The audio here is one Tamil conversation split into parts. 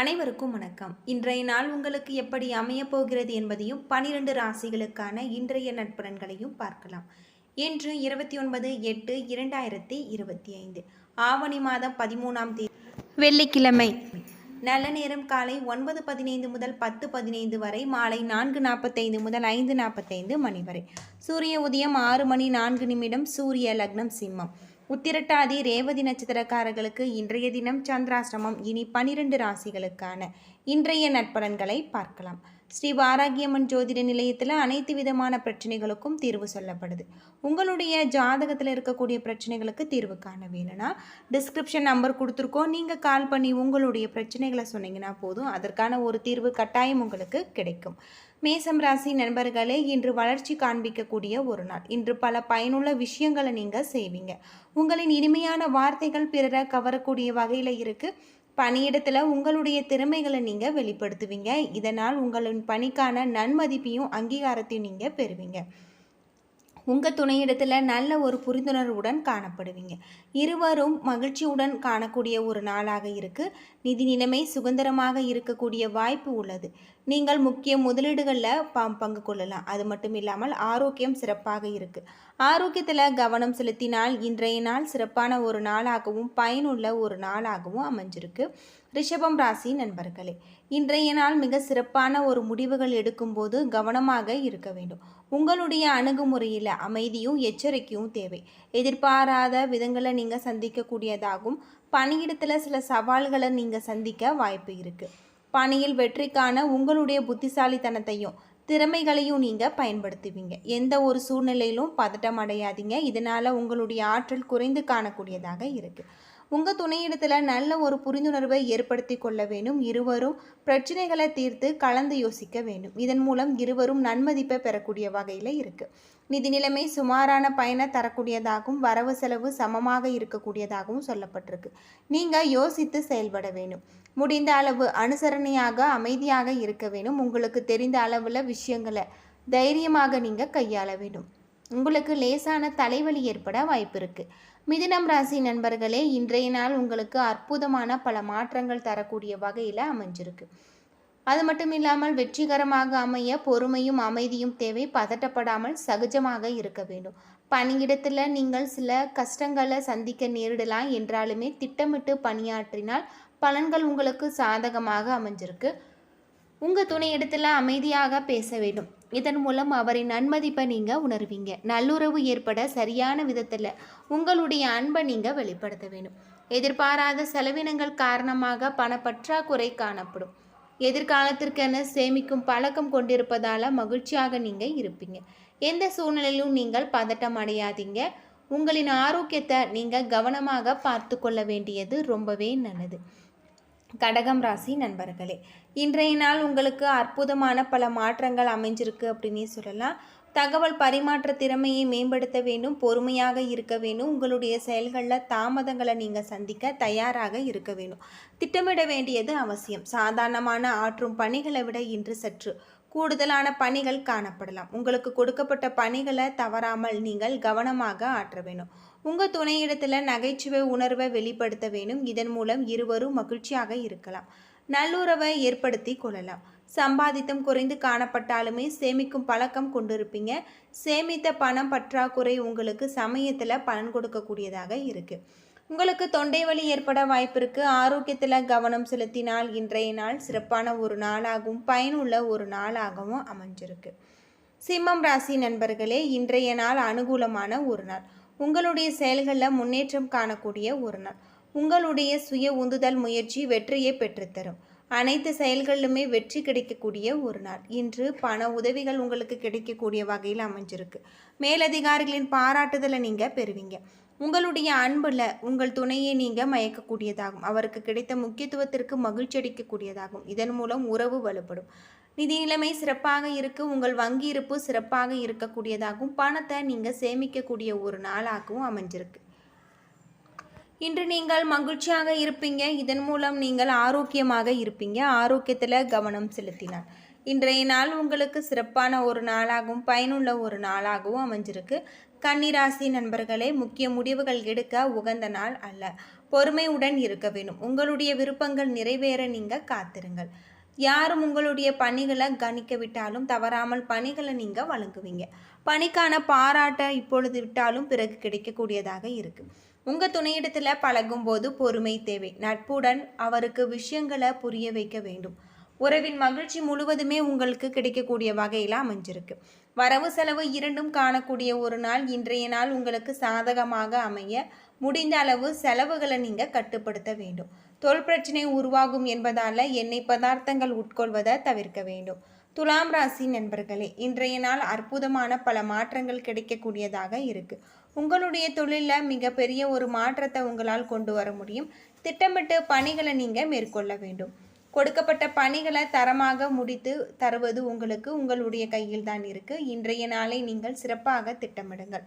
அனைவருக்கும் வணக்கம். இன்றைய நாள் உங்களுக்கு எப்படி அமையப் போகிறது என்பதையும் பனிரெண்டு ராசிகளுக்கான இன்றைய நட்பலன்களையும் பார்க்கலாம். இன்று இருபத்தி ஒன்பது எட்டு இரண்டாயிரத்தி இருபத்தி ஐந்து ஆவணி மாதம் பதிமூணாம் தேதி. வெள்ளிக்கிழமை. நல்ல நேரம் காலை ஒன்பது பதினைந்து முதல் பத்து பதினைந்து வரை மாலை நான்கு நாற்பத்தைந்து முதல் ஐந்து நாற்பத்தைந்து மணி வரை. சூரிய உதயம் ஆறு மணி நான்கு நிமிடம் சூரிய லக்னம் சிம்மம். உத்திரட்டாதி ரேவதி நட்சத்திரக்காரர்களுக்கு இன்றைய தினம் சந்திராசிரமம் இனி பனிரெண்டு ராசிகளுக்கான இன்றைய நட்பலன்களை பார்க்கலாம். ஸ்ரீ வாராகியம்மன் ஜோதிட நிலையத்தில் அனைத்து விதமான பிரச்சனைகளுக்கும் தீர்வு சொல்லப்படுது. உங்களுடைய ஜாதகத்தில் இருக்கக்கூடிய பிரச்சனைகளுக்கு தீர்வு காண வேணும்னா டிஸ்கிரிப்ஷன் நம்பர் கொடுத்துருக்கோம். நீங்கள் கால் பண்ணி உங்களுடைய பிரச்சனைகளை சொன்னீங்கன்னா போதும். அதற்கான ஒரு தீர்வு கட்டாயம் உங்களுக்கு கிடைக்கும். மேசம் ராசி நண்பர்களே இன்று வளர்ச்சி காண்பிக்கக்கூடிய ஒரு நாள். இன்று பல பயனுள்ள விஷயங்களை நீங்கள் செய்வீங்க. உங்களின் இனிமையான வார்த்தைகள் பிறரை கவரக்கூடிய வகையில் இருக்குது பணியிடத்தில் உங்களுடைய திறமைகளை நீங்கள் வெளிப்படுத்துவீங்க. இதனால் உங்களின் பணிக்கான நன்மதிப்பையும் அங்கீகாரத்தையும் நீங்கள் பெறுவீங்க. உங்கள் துணையிடத்தில் நல்ல ஒரு புரிந்துணர்வுடன் காணப்படுவீங்க. இருவரும் மகிழ்ச்சியுடன் காணக்கூடிய ஒரு நாளாக இருக்குது நிதி நிலைமை சுதந்திரமாக இருக்கக்கூடிய வாய்ப்பு உள்ளது. நீங்கள் முக்கிய முதலீடுகளில் ப பங்கு கொள்ளலாம். அது மட்டும் இல்லாமல் ஆரோக்கியம் சிறப்பாக இருக்குது ஆரோக்கியத்தில் கவனம் செலுத்தினால் இன்றைய நாள் சிறப்பான ஒரு நாளாகவும் பயனுள்ள ஒரு நாளாகவும் அமைஞ்சிருக்கு. ரிஷபம் ராசி நண்பர்களே இன்றைய நாள் மிக சிறப்பான ஒரு முடிவுகள் எடுக்கும்போது கவனமாக இருக்க வேண்டும். உங்களுடைய அணுகுமுறையில் அமைதியும் எச்சரிக்கையும் தேவை. எதிர்பாராத விதங்களை நீங்கள் சந்திக்கக்கூடியதாகும். பணியிடத்தில் சில சவால்களை நீங்கள் சந்திக்க வாய்ப்பு இருக்குது பணியில் வெற்றிக்கான உங்களுடைய புத்திசாலித்தனத்தையும் திறமைகளையும் நீங்கள் பயன்படுத்துவீங்க. எந்த ஒரு சூழ்நிலையிலும் பதட்டம் அடையாதீங்க. இதனால் உங்களுடைய ஆற்றல் குறைந்து காணக்கூடியதாக இருக்குது உங்கள் துணையிடத்தில் நல்ல ஒரு புரிந்துணர்வை ஏற்படுத்தி கொள்ள வேண்டும். இருவரும் பிரச்சனைகளை தீர்த்து கலந்து யோசிக்க வேண்டும். இதன் மூலம் இருவரும் நன்மதிப்பை பெறக்கூடிய வகையில் இருக்குது நிதி நிலைமை சுமாரான பயனை தரக்கூடியதாகவும் வரவு செலவு சமமாக இருக்கக்கூடியதாகவும் சொல்லப்பட்டிருக்கு. நீங்கள் யோசித்து செயல்பட வேண்டும். முடிந்த அளவு அனுசரணையாக அமைதியாக இருக்க வேண்டும். உங்களுக்கு தெரிந்த அளவில் விஷயங்களை தைரியமாக நீங்கள் கையாள வேண்டும். உங்களுக்கு லேசான தலைவலி ஏற்பட வாய்ப்பு இருக்குது மிதுனம் ராசி நண்பர்களே இன்றைய நாள் உங்களுக்கு அற்புதமான பல மாற்றங்கள் தரக்கூடிய வகையில் அமைஞ்சிருக்கு. அது மட்டும் இல்லாமல் வெற்றிகரமாக அமைய பொறுமையும் அமைதியும் தேவை பதட்டப்படாமல் சகஜமாக இருக்க வேண்டும். பணியிடத்தில் நீங்கள் சில கஷ்டங்களை சந்திக்க நேரிடலாம் என்றாலுமே திட்டமிட்டு பணியாற்றினால் பலன்கள் உங்களுக்கு சாதகமாக அமைஞ்சிருக்கு. உங்கள் துணையிடத்தில் அமைதியாக பேச வேண்டும். இதன் மூலம் அவரின் நன்மதிப்பை நீங்கள் உணர்வீங்க. நல்லுறவு ஏற்பட சரியான விதத்தில் உங்களுடைய அன்பை நீங்கள் வெளிப்படுத்த வேண்டும். எதிர்பாராத செலவினங்கள் காரணமாக பணப்பற்றாக்குறை காணப்படும். எதிர்காலத்திற்கென சேமிக்கும் பழக்கம் கொண்டிருப்பதால் மகிழ்ச்சியாக நீங்கள் இருப்பீங்க. எந்த சூழ்நிலையிலும் நீங்கள் பதட்டம் அடையாதீங்க. உங்களின் ஆரோக்கியத்தை நீங்கள் கவனமாக பார்த்து கொள்ள வேண்டியது ரொம்பவே நல்லது. கடகம் ராசி நண்பர்களே இன்றைய நாள் உங்களுக்கு அற்புதமான பல மாற்றங்கள் அமைஞ்சிருக்கு அப்படின்னே சொல்லலாம். தகவல் பரிமாற்ற திறமையை மேம்படுத்த வேண்டும் பொறுமையாக இருக்க வேண்டும். உங்களுடைய செயல்களில் தாமதங்களை நீங்கள் சந்திக்க தயாராக இருக்க வேண்டும். திட்டமிட வேண்டியது அவசியம். சாதாரணமான ஆற்றும் பணிகளை விட இன்று சற்று கூடுதலான பணிகள் காணப்படலாம். உங்களுக்கு கொடுக்கப்பட்ட பணிகளை தவறாமல் நீங்கள் கவனமாக ஆற்ற வேண்டும். உங்கள் துணையிடத்தில் நகைச்சுவை உணர்வை வெளிப்படுத்த வேண்டும் இதன் மூலம் இருவரும் மகிழ்ச்சியாக இருக்கலாம். நல்லுறவை ஏற்படுத்தி கொள்ளலாம். சம்பாதித்தம் குறைந்து காணப்பட்டாலுமே சேமிக்கும் பழக்கம் கொண்டிருப்பீங்க. சேமித்த பணம் பற்றாக்குறை உங்களுக்கு சமயத்தில் பலன் கொடுக்கக்கூடியதாக இருக்குது உங்களுக்கு தொண்டை வலி ஏற்பட வாய்ப்பிருக்கு ஆரோக்கியத்தில் கவனம் செலுத்தினால் இன்றைய நாள் சிறப்பான ஒரு நாளாகவும் பயனுள்ள ஒரு நாளாகவும் அமைஞ்சிருக்கு. சிம்மம் ராசி நண்பர்களே இன்றைய நாள் அனுகூலமான ஒரு நாள். உங்களுடைய செயல்களில் முன்னேற்றம் காணக்கூடிய ஒரு நாள். உங்களுடைய சுய உந்துதல் முயற்சி வெற்றியை பெற்றுத்தரும். அனைத்து செயல்களிலுமே வெற்றி கிடைக்கக்கூடிய ஒரு நாள். இன்று பண உதவிகள் உங்களுக்கு கிடைக்கக்கூடிய வகையில் அமைஞ்சிருக்கு. மேலதிகாரிகளின் பாராட்டுதலை நீங்கள் பெறுவீங்க. உங்களுடைய அன்பில் உங்கள் துணையை நீங்கள் மயக்கக்கூடியதாகும். அவருக்கு கிடைத்த முக்கியத்துவத்திற்கு மகிழ்ச்சி அளிக்கக்கூடியதாகும். இதன் மூலம் உறவு வலுப்படும். நிதி நிலைமை சிறப்பாக இருக்கு உங்கள் வங்கி இருப்பு சிறப்பாக இருக்கக்கூடியதாகவும் பணத்தை நீங்கள் சேமிக்கக்கூடிய ஒரு நாளாகவும் அமைஞ்சிருக்கு. இன்று நீங்கள் மகிழ்ச்சியாக இருப்பீங்க. இதன் மூலம் நீங்கள் ஆரோக்கியமாக இருப்பீங்க. ஆரோக்கியத்தில் கவனம் செலுத்தினார் இன்றைய நாள் உங்களுக்கு சிறப்பான ஒரு நாளாகவும் பயனுள்ள ஒரு நாளாகவும் அமைஞ்சிருக்கு. கன்னிராசி நண்பர்களே முக்கிய முடிவுகள் எடுக்க உகந்த நாள் அல்ல. பொறுமையுடன் இருக்க வேண்டும். உங்களுடைய விருப்பங்கள் நிறைவேற நீங்கள் காத்திருங்கள். யாரும் உங்களுடைய பணிகளை கணிக்க விட்டாலும் தவறாமல் பணிகளை நீங்கள் வழங்குவீங்க. பணிக்கான பாராட்டை இப்பொழுது விட்டாலும் பிறகு கிடைக்கக்கூடியதாக இருக்குது உங்கள் துணையிடத்தில் பழகும்போது பொறுமை தேவை. நட்புடன் அவருக்கு விஷயங்களை புரிய வைக்க வேண்டும். உறவின் மகிழ்ச்சி முழுவதுமே உங்களுக்கு கிடைக்கக்கூடிய வகையில் அமைஞ்சிருக்கு. வரவு செலவு இரண்டும் காணக்கூடிய ஒரு நாள். இன்றைய நாள் உங்களுக்கு சாதகமாக அமைய முடிந்த அளவு செலவுகளை நீங்கள் கட்டுப்படுத்த வேண்டும். தொல் பிரச்சனை உருவாகும் என்பதால் எண்ணெய் பதார்த்தங்கள் உட்கொள்வதை தவிர்க்க வேண்டும். துலாம் ராசி நண்பர்களே இன்றைய நாள் அற்புதமான பல மாற்றங்கள் கிடைக்கக்கூடியதாக இருக்கு. உங்களுடைய தொழிலில் மிகப்பெரிய ஒரு மாற்றத்தை உங்களால் கொண்டு வர முடியும். திட்டமிட்டு பணிகளை நீங்கள் மேற்கொள்ள வேண்டும். கொடுக்கப்பட்ட பணிகளை தரமாக முடித்து தருவது உங்களுக்கு உங்களுடைய கையில் தான் இருக்குது இன்றைய நாளை நீங்கள் சிறப்பாக திட்டமிடுங்கள்.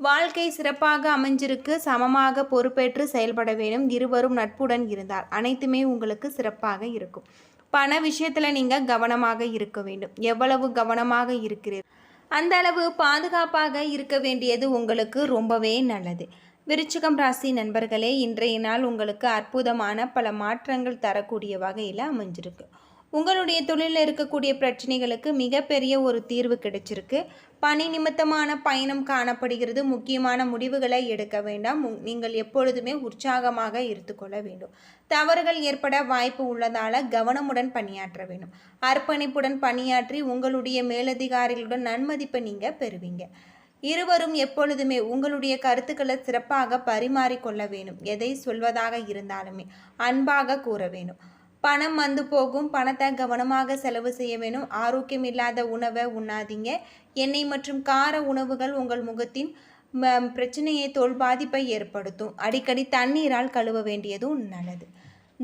வாழ்க்கை சிறப்பாக அமைஞ்சிருக்கு. சமமாக பொறுப்பேற்று செயல்பட வேண்டும். இருவரும் நட்புடன் இருந்தால் அனைத்துமே உங்களுக்கு சிறப்பாக இருக்கும். பண விஷயத்தில் நீங்கள் கவனமாக இருக்க வேண்டும். எவ்வளவு கவனமாக இருக்கிறீர்கள் அந்த அளவு பாதுகாப்பாக இருக்க வேண்டியது உங்களுக்கு ரொம்பவே நல்லது. விருச்சிகம் ராசி நண்பர்களே இன்றைய நாள் உங்களுக்கு அற்புதமான பல மாற்றங்கள் தரக்கூடிய வகையில் அமைஞ்சிருக்கு. உங்களுடைய தொழிலில் இருக்கக்கூடிய பிரச்சனைகளுக்கு மிகப்பெரிய ஒரு தீர்வு கிடைச்சிருக்கு. பணி நிமித்தமான பயணம் காணப்படுகிறது. முக்கியமான முடிவுகளை எடுக்க வேண்டாம். நீங்கள் எப்பொழுதுமே உற்சாகமாக இருத்துக்கொள்ள வேண்டும். தவறுகள் ஏற்பட வாய்ப்பு உள்ளதால் கவனமுடன் பணியாற்ற வேண்டும். அர்ப்பணிப்புடன் பணியாற்றி உங்களுடைய மேலதிகாரிகளுடன் நன்மதிப்பை நீங்கள் பெறுவீங்க. இருவரும் எப்பொழுதுமே உங்களுடைய கருத்துக்களை சிறப்பாக பரிமாறிக்கொள்ள வேணும் எதை சொல்வதாக இருந்தாலுமே அன்பாக கூற வேணும் பணம் வந்து போகும். பணத்தை கவனமாக செலவு செய்ய வேணும் ஆரோக்கியம் இல்லாத உணவை உண்ணாதீங்க. எண்ணெய் மற்றும் கார உணவுகள் உங்கள் முகத்தின் ம, பிரச்சனையை தோல் பாதிப்பை ஏற்படுத்தும். அடிக்கடி தண்ணீரால் கழுவ வேண்டியதும் நல்லது.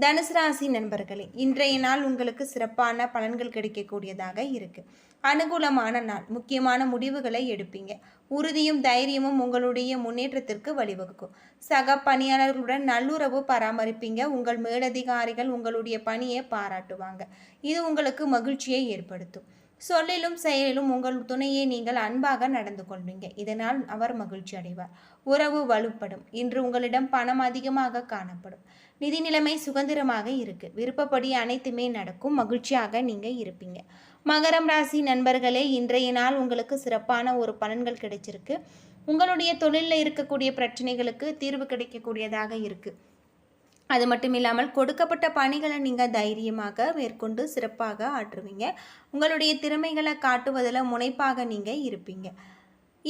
தனுசு ராசி நண்பர்களே இன்றைய நாள் உங்களுக்கு சிறப்பான பலன்கள் கிடைக்கக்கூடியதாக இருக்குது அனுகூலமான நாள் முக்கியமான முடிவுகளை எடுப்பீங்க. உறுதியும் தைரியமும் உங்களுடைய முன்னேற்றத்திற்கு வழிவகுக்கும். சக பணியாளர்களுடன் நல்லுறவு பராமரிப்பீங்க. உங்கள் மேலதிகாரிகள் உங்களுடைய பணியை பாராட்டுவாங்க. இது உங்களுக்கு மகிழ்ச்சியை ஏற்படுத்தும். சொல்லிலும் செயலிலும் உங்கள் துணையை நீங்கள் அன்பாக நடந்து கொள்வீங்க. இதனால் அவர் மகிழ்ச்சி அடைவார். உறவு வலுப்படும். இன்று உங்களிடம் பணம் அதிகமாக காணப்படும். நிதி நிலைமை சுதந்திரமாக இருக்கு. விருப்பப்படி அனைத்துமே நடக்கும். மகிழ்ச்சியாக நீங்க இருப்பீங்க. மகரம் ராசி நண்பர்களே இன்றைய நாள் உங்களுக்கு சிறப்பான ஒரு பலன்கள் கிடைச்சிருக்கு. உங்களுடைய தொழிலில் இருக்கக்கூடிய பிரச்சனைகளுக்கு தீர்வு கிடைக்கக்கூடியதாக இருக்கு. அது மட்டும் இல்லாமல் கொடுக்கப்பட்ட பணிகளை நீங்கள் தைரியமாக மேற்கொண்டு சிறப்பாக ஆற்றுவீங்க. உங்களுடைய திறமைகளை காட்டுவதில் முனைப்பாக நீங்கள் இருப்பீங்க.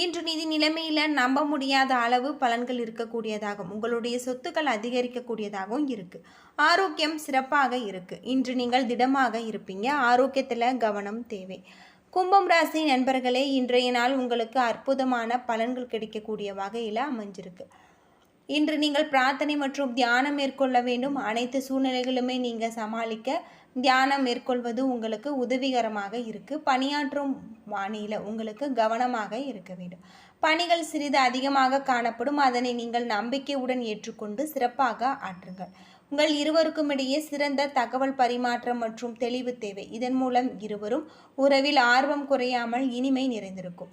இன்று நிதி நிலைமையில் நம்ப முடியாத அளவு பலன்கள் இருக்கக்கூடியதாகும் உங்களுடைய சொத்துக்கள் அதிகரிக்கக்கூடியதாகவும் இருக்குது ஆரோக்கியம் சிறப்பாக இருக்குது இன்று நீங்கள் திடமாக இருப்பீங்க. ஆரோக்கியத்தில் கவனம் தேவை. கும்பம் ராசி நண்பர்களே இன்றைய நாள் உங்களுக்கு அற்புதமான பலன்கள் கிடைக்கக்கூடிய வகையில் அமைஞ்சிருக்கு. இன்று நீங்கள் பிரார்த்தனை மற்றும் தியானம் மேற்கொள்ள வேண்டும். அனைத்து சூழ்நிலைகளுமே நீங்கள் சமாளிக்க தியானம் மேற்கொள்வது உங்களுக்கு உதவிகரமாக இருக்குது பணியாற்றும் வாணியில் உங்களுக்கு கவனமாக இருக்க வேண்டும். பணிகள் சிறிது அதிகமாக காணப்படும். அதனை நீங்கள் நம்பிக்கையுடன் ஏற்றுக்கொண்டு சிறப்பாக ஆற்றுங்கள். உங்கள் இருவருக்கும் இடையே சிறந்த தகவல் பரிமாற்றம் மற்றும் தெளிவு தேவை. இதன் மூலம் இருவரும் உறவில் ஆர்வம் குறையாமல் இனிமை நிறைந்திருக்கும்.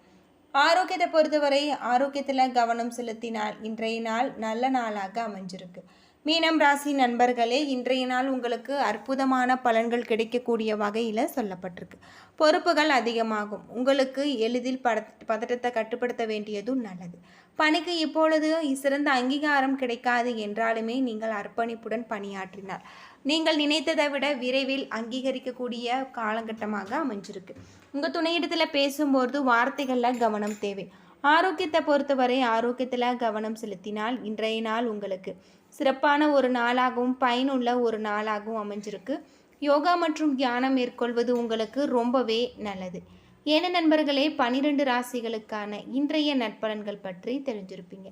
ஆரோக்கியத்தை பொறுத்தவரை ஆரோக்கியத்தில் கவனம் செலுத்தினால் இன்றைய நாள் நல்ல நாளாக அமைஞ்சிருக்கு. மீனம் ராசி நண்பர்களே இன்றைய நாள் உங்களுக்கு அற்புதமான பலன்கள் கிடைக்கக்கூடிய வகையில் சொல்லப்பட்டிருக்கு. பொறுப்புகள் அதிகமாகும். உங்களுக்கு எளிதில் பட பதட்டத்தை கட்டுப்படுத்த வேண்டியதும் நல்லது. பணிக்கு இப்பொழுது சிறந்த அங்கீகாரம் கிடைக்காது என்றாலுமே நீங்கள் அர்ப்பணிப்புடன் பணியாற்றினார் நீங்கள் நினைத்ததை விட விரைவில் அங்கீகரிக்கக்கூடிய காலகட்டமாக அமைஞ்சிருக்கு. உங்கள் துணையிடத்தில் பேசும்போது வார்த்தைகளில் கவனம் தேவை. ஆரோக்கியத்தை பொறுத்தவரை ஆரோக்கியத்தில் கவனம் செலுத்தினால் இன்றைய நாள் உங்களுக்கு சிறப்பான ஒரு நாளாகவும் பயனுள்ள ஒரு நாளாகவும் அமைஞ்சிருக்கு. யோகா மற்றும் தியானம் மேற்கொள்வது உங்களுக்கு ரொம்பவே நல்லது. ஏன நண்பர்களே பனிரெண்டு ராசிகளுக்கான இன்றைய நட்பலன்கள் பற்றி தெரிஞ்சிருப்பீங்க.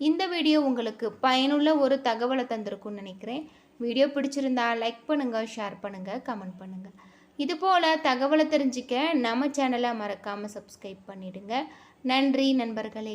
இந்த வீடியோ உங்களுக்கு பயனுள்ள ஒரு தகவலை தந்திருக்கும்னு நினைக்கிறேன். வீடியோ பிடிச்சிருந்தா லைக் பண்ணுங்கள் ஷேர் பண்ணுங்கள் கமெண்ட் பண்ணுங்கள் இதுபோல் தகவலை தெரிஞ்சுக்க நம்ம சேனலை மறக்காமல் சப்ஸ்கிரைப் பண்ணிவிடுங்க நன்றி நண்பர்களே.